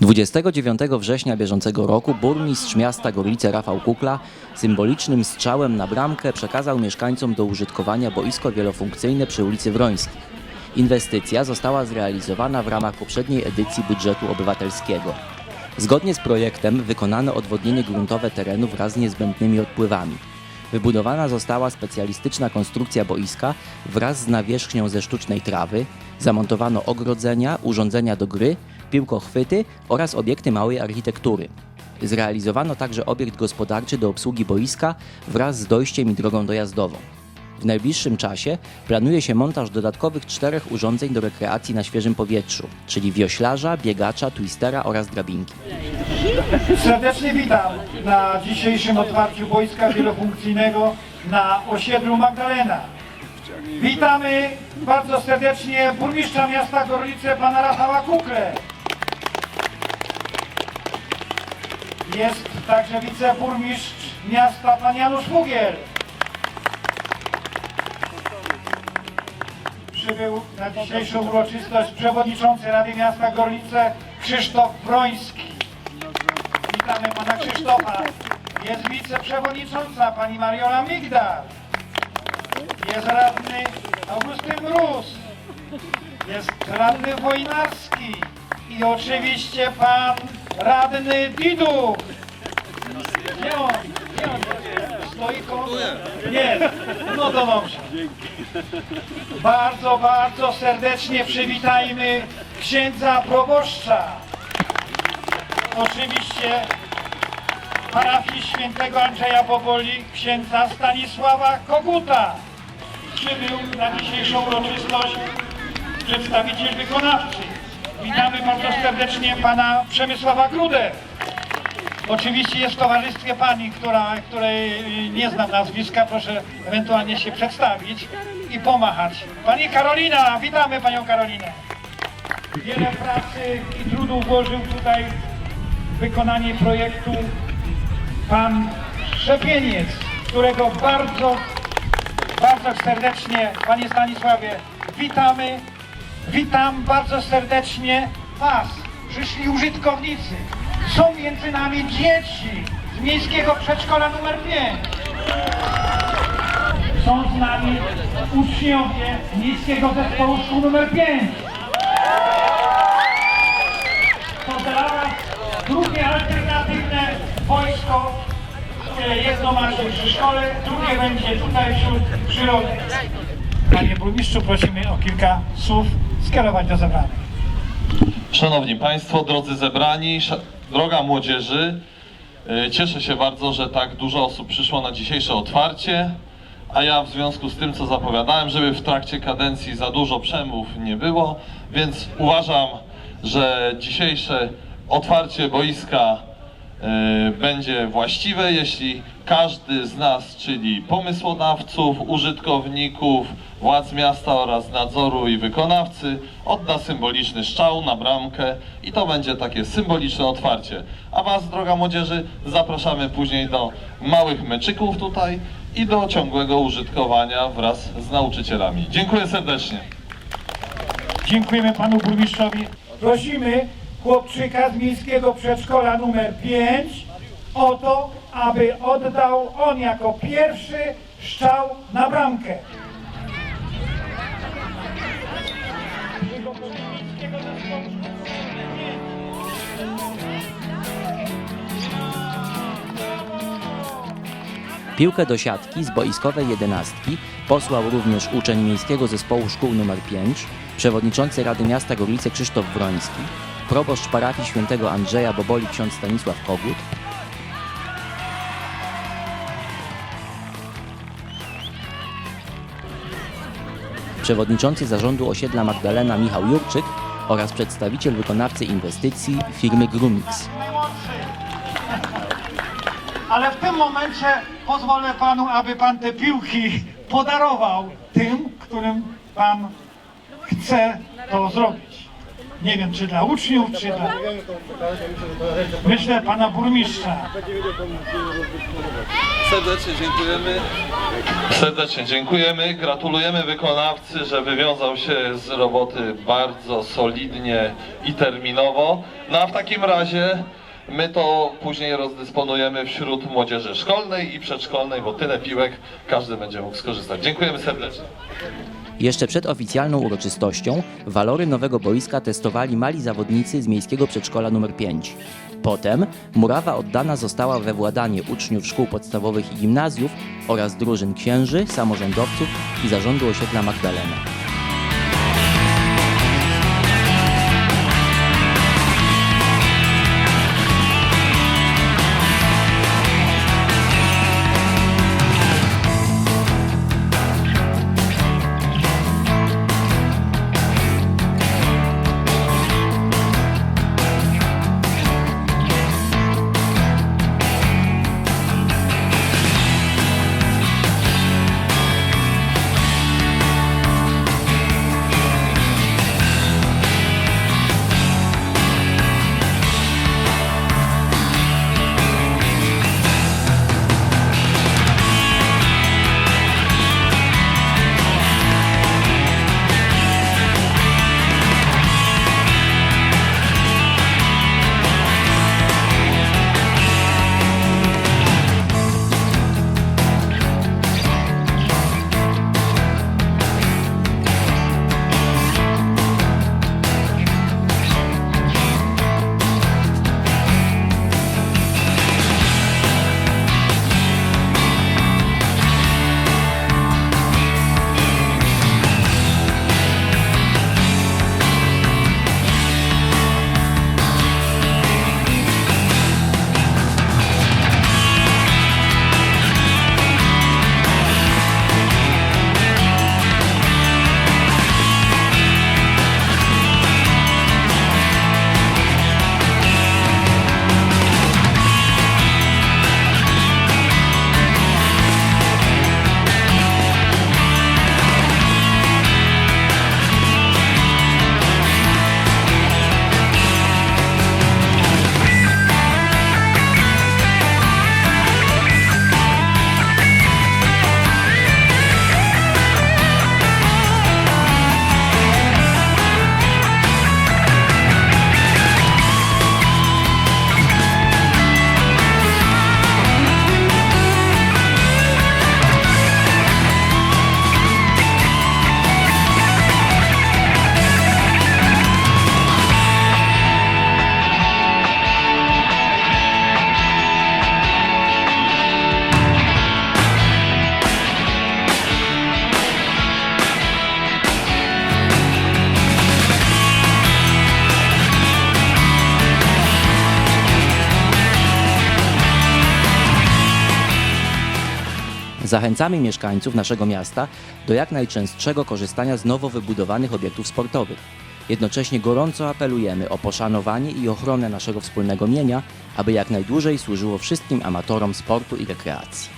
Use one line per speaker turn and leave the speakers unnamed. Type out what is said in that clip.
29 września bieżącego roku burmistrz miasta Gorlice Rafał Kukla symbolicznym strzałem na bramkę przekazał mieszkańcom do użytkowania boisko wielofunkcyjne przy ulicy Wrońskich. Inwestycja została zrealizowana w ramach poprzedniej edycji budżetu obywatelskiego. Zgodnie z projektem wykonano odwodnienie gruntowe terenu wraz z niezbędnymi odpływami. Wybudowana została specjalistyczna konstrukcja boiska wraz z nawierzchnią ze sztucznej trawy, zamontowano ogrodzenia, urządzenia do gry, piłkochwyty oraz obiekty małej architektury. Zrealizowano także obiekt gospodarczy do obsługi boiska wraz z dojściem i drogą dojazdową. W najbliższym czasie planuje się montaż dodatkowych czterech urządzeń do rekreacji na świeżym powietrzu, czyli wioślarza, biegacza, twistera oraz drabinki.
Serdecznie witam na dzisiejszym otwarciu boiska wielofunkcyjnego na osiedlu Magdalena. Witamy bardzo serdecznie burmistrza miasta Gorlice, pana Rafała Kukle. Jest także wiceburmistrz miasta, pan Janusz Fugiel. Przybył na dzisiejszą uroczystość przewodniczący Rady Miasta Gorlice Krzysztof Broński. Witamy pana Krzysztofa. Jest wiceprzewodnicząca pani Mariola Migdal. Jest radny Augustyn Mróz. Jest radny Wojnarski. I oczywiście pan radny Didu. Koło? Nie. No to. Bardzo, bardzo serdecznie przywitajmy księdza proboszcza oczywiście parafii świętego Andrzeja Boboli, księdza Stanisława Koguta. Przybył na dzisiejszą uroczystość przedstawiciel wykonawczy. Witamy bardzo serdecznie pana Przemysława Grudę. Oczywiście jest w towarzystwie pani, która, której nie znam nazwiska, proszę ewentualnie się przedstawić i pomachać. Pani Karolina, witamy panią Karolinę. Wiele pracy i trudu włożył tutaj w wykonanie projektu pan Szczepieniec, którego bardzo, bardzo serdecznie, panie Stanisławie, witamy. Witam bardzo serdecznie was, przyszli użytkownicy. Są między nami dzieci z miejskiego przedszkola numer 5. Są z nami uczniowie miejskiego zespołu szkół numer 5. to zaraz drugie alternatywne wojsko, które jedno macie przy szkole, drugie będzie tutaj wśród przyrody. Panie burmistrzu, prosimy o kilka słów skierować do zebranych.
Szanowni Państwo, drodzy zebrani, droga młodzieży, y, cieszę się bardzo, że tak dużo osób przyszło na dzisiejsze otwarcie, a ja w związku z tym, co zapowiadałem, żeby w trakcie kadencji za dużo przemów nie było, więc uważam, że dzisiejsze otwarcie boiska będzie właściwe, jeśli każdy z nas, czyli pomysłodawców, użytkowników, władz miasta oraz nadzoru i wykonawcy, odda symboliczny strzał na bramkę i to będzie takie symboliczne otwarcie. A Was, droga młodzieży, zapraszamy później do małych meczyków tutaj i do ciągłego użytkowania wraz z nauczycielami. Dziękuję serdecznie.
Dziękujemy panu burmistrzowi. Prosimy chłopczyka z miejskiego przedszkola numer 5 o to, aby oddał on jako pierwszy strzał na bramkę.
Piłkę do siatki z boiskowej jedenastki posłał również uczeń miejskiego zespołu szkół nr 5, przewodniczący Rady Miasta Gorlice Krzysztof Wroński, proboszcz parafii świętego Andrzeja Boboli ksiądz Stanisław Kogut, przewodniczący zarządu osiedla Magdalena Michał Jurczyk oraz przedstawiciel wykonawcy inwestycji firmy Grumix.
Ale w tym momencie pozwolę panu, aby pan te piłki podarował tym, którym pan chce to zrobić. Nie wiem, czy dla uczniów, czy dla... Myślę pana burmistrza.
Serdecznie dziękujemy. Serdecznie dziękujemy. Gratulujemy wykonawcy, że wywiązał się z roboty bardzo solidnie i terminowo. No a w takim razie my to później rozdysponujemy wśród młodzieży szkolnej i przedszkolnej, bo tyle piłek każdy będzie mógł skorzystać. Dziękujemy serdecznie.
Jeszcze przed oficjalną uroczystością walory nowego boiska testowali mali zawodnicy z miejskiego przedszkola nr 5. Potem murawa oddana została we władanie uczniów szkół podstawowych i gimnazjów oraz drużyn księży, samorządowców i zarządu osiedla Magdalena. Zachęcamy mieszkańców naszego miasta do jak najczęstszego korzystania z nowo wybudowanych obiektów sportowych. Jednocześnie gorąco apelujemy o poszanowanie i ochronę naszego wspólnego mienia, aby jak najdłużej służyło wszystkim amatorom sportu i rekreacji.